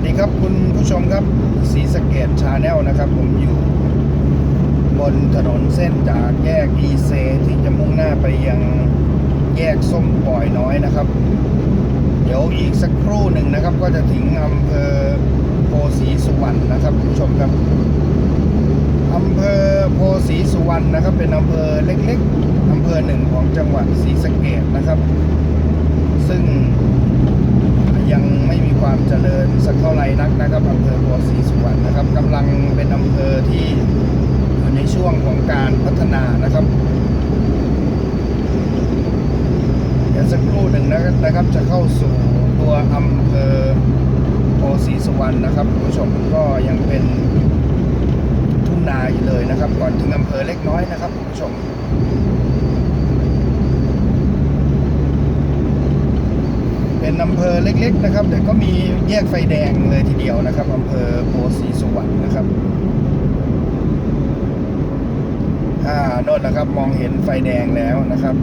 วัสดีครับคุณผู้ชมครับสีสะเกตชาแนลนะครับ ผมอยู่ บนถนนเส้นจากแยกอีเซที่จะมุ่งหน้าไปยังแยกส้มปล่อยน้อยนะครับ เดี๋ยวอีกสักครู่หนึ่งนะครับ ก็จะถึงอำเภอโพสีสุวรรณนะครับคุณผู้ชมครับอำเภอโพสีสุวรรณนะครับ เป็นอำเภอเล็กๆอำเภอหนึ่งของจังหวัดศรีสะเกดนะครับ ซึ่ง ยังไม่มีความเจริญสักเท่าไหร่ นักนะครับอำเภอโพสีสุวรรณนะครับกำลังเป็นอำเภอที่อยู่ในช่วงของการพัฒนานะครับเดี๋ยวสักครู่หนึ่งนะครับจะเข้าสู่ตัวอำเภอโพสีสุวรรณนะครับคุณผู้ชมก็ยังเป็นทุ่งนาอยู่เลยนะครับ ก่อนถึงอำเภอเล็กน้อยนะครับคุณผู้ชม เป็น อำเภอเล็กๆนะครับ แต่ก็มีแยกไฟแดงเลยทีเดียวนะครับอำเภอโพสีสุวรรณนะครับอ่าโน่นนะครับมองเห็นไฟแดงแล้วนะครับ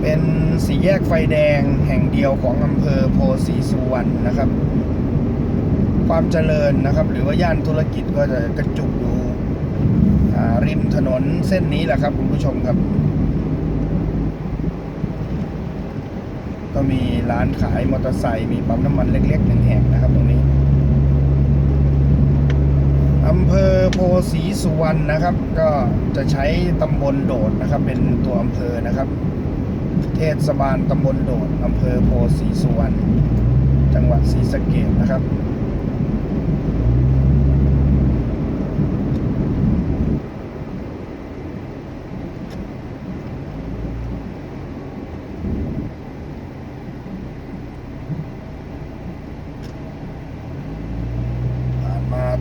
เป็นสี่แยกไฟแดงแห่งเดียวของอำเภอโพสีสุวรรณนะครับ ความเจริญนะครับ หรือว่าย่านธุรกิจก็จะกระจุกอยู่ริมถนนเส้นนี้แหละครับคุณผู้ชมครับ ก็มีร้านขายมอเตอร์ไซค์มีปั๊มน้ำมันเล็กๆหนึ่งแห่งนะครับตรงนี้อำเภอโพสีสุวรรณนะครับ ก็จะใช้ตำบลโดดนะครับ เป็นตัวอำเภอนะครับ เทศบาลตำบลโดดอำเภอโพสีสุวรรณจังหวัดศรีสะเกษนะครับ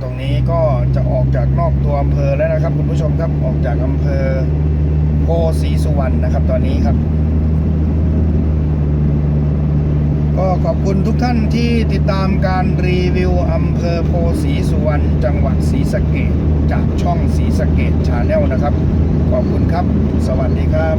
ตรงนี้ก็จะออกจากนอกตัวอำเภอแล้วนะครับ คุณผู้ชมครับออกจากอำเภอโพสีสุวรรณนะครับ ตอนนี้ครับ ก็ขอบคุณทุกท่านที่ติดตามการรีวิวอำเภอโพสีสุวรรณจังหวัดศรีสะเกดจากช่องศรีสะเกดชาแนลนะครับ ขอบคุณครับ สวัสดีครับ